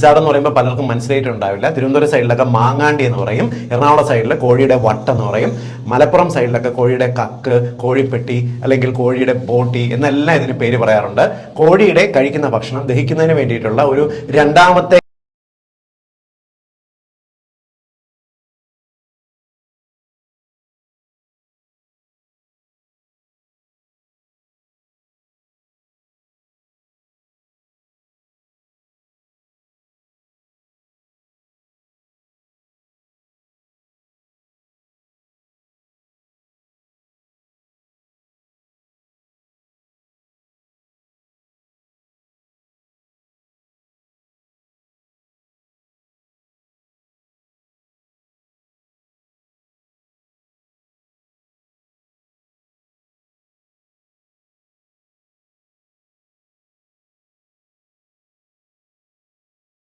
Z എന്ന് പറയുമ്പോൾ പലർക്കും മനസ്സിലായിട്ടുണ്ടാവില്ല. തിരുവനന്തപുരം സൈഡിലൊക്കെ മാങ്ങാണ്ടി എന്ന് പറയും. എറണാകുളം സൈഡിൽ കോഴിയുടെ വട്ട എന്ന് പറയും. മലപ്പുറം സൈഡിലൊക്കെ കോഴിയുടെ കക്ക് കോഴിപ്പെട്ടി അല്ലെങ്കിൽ കോഴിയുടെ ബോട്ടി എന്നെല്ലാം ഇതിന് പേര് പറയാറുണ്ട്. കോഴിയുടെ കഴിക്കുന്ന ഭക്ഷണം ദഹിക്കുന്നതിന് വേണ്ടിയിട്ടുള്ള ഒരു രണ്ടാമത്തെ